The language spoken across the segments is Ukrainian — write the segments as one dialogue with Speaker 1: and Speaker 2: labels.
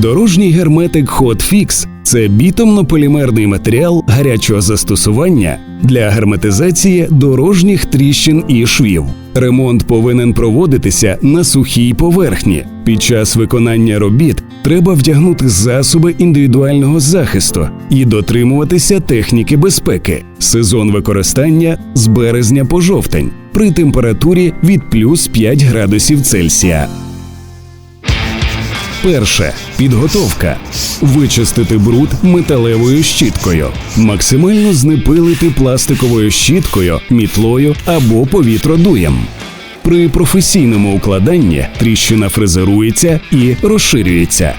Speaker 1: Дорожній герметик Hotfix – це бітомно-полімерний матеріал гарячого застосування для герметизації дорожніх тріщин і швів. Ремонт повинен проводитися на сухій поверхні. Під час виконання робіт треба вдягнути засоби індивідуального захисту і дотримуватися техніки безпеки. Сезон використання з березня по жовтень при температурі від плюс 5 градусів Цельсія. Перше підготовка. Вичистити бруд металевою щіткою. Максимально знепилити пластиковою щіткою, мітлою або повітродуєм. При професійному укладанні тріщина фрезерується і розширюється.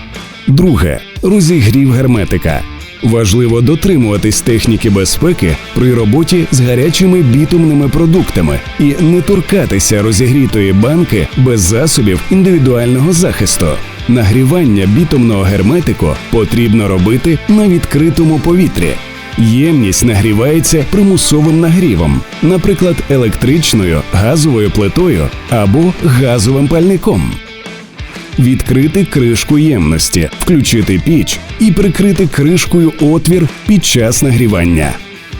Speaker 1: Друге розігрів герметика. Важливо дотримуватись техніки безпеки при роботі з гарячими бітумними продуктами і не торкатися розігрітої банки без засобів індивідуального захисту. Нагрівання бітумного герметику потрібно робити на відкритому повітрі. Ємність нагрівається примусовим нагрівом, наприклад, електричною, газовою плитою або газовим пальником. Відкрити кришку ємності, включити піч і прикрити кришкою отвір під час нагрівання.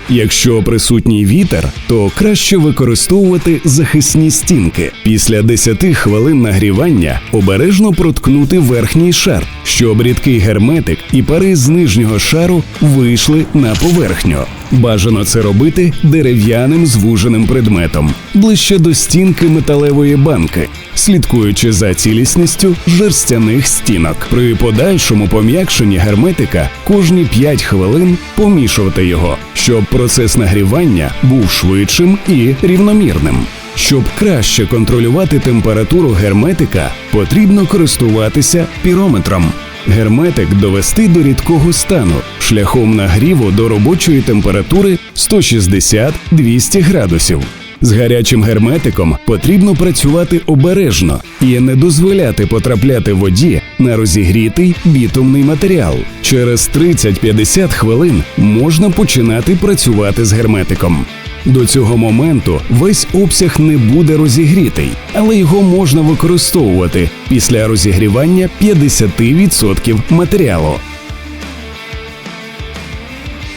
Speaker 1: Якщо присутній вітер, то краще використовувати захисні стінки. Після 10 хвилин нагрівання обережно проткнути верхній шар, щоб рідкий герметик і пари з нижнього шару вийшли на поверхню. Бажано це робити дерев'яним звуженим предметом ближче до стінки металевої банки, слідкуючи за цілісністю жерстяних стінок. При подальшому пом'якшенні герметика кожні 5 хвилин помішувати його, щоб процес нагрівання був швидшим і рівномірним. Щоб краще контролювати температуру герметика, потрібно користуватися пірометром. Герметик довести до рідкого стану шляхом нагріву до робочої температури 160-200 градусів. З гарячим герметиком потрібно працювати обережно і не дозволяти потрапляти воді на розігрітий бітумний матеріал. Через 30-50 хвилин можна починати працювати з герметиком. До цього моменту весь обсяг не буде розігрітий, але його можна використовувати після розігрівання 50% матеріалу.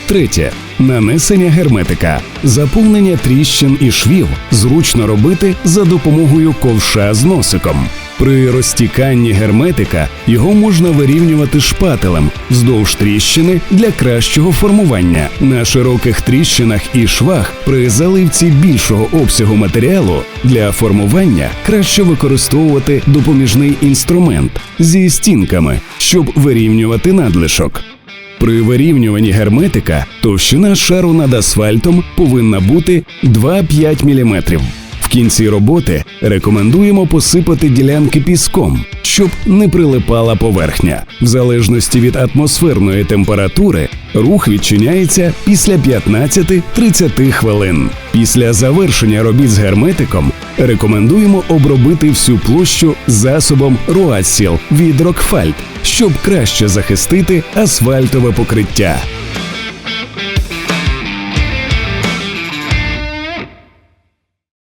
Speaker 1: Третє. Нанесення герметика. Заповнення тріщин і швів зручно робити за допомогою ковша з носиком. При розтіканні герметика його можна вирівнювати шпателем вздовж тріщини для кращого формування. На широких тріщинах і швах при заливці більшого обсягу матеріалу для формування краще використовувати допоміжний інструмент зі стінками, щоб вирівнювати надлишок. При вирівнюванні герметика товщина шару над асфальтом повинна бути 2-5 мм. Кінці роботи рекомендуємо посипати ділянки піском, щоб не прилипала поверхня. В залежності від атмосферної температури рух відчиняється після 15-30 хвилин. Після завершення робіт з герметиком рекомендуємо обробити всю площу засобом Руасіл від Рокфальт, щоб краще захистити асфальтове покриття.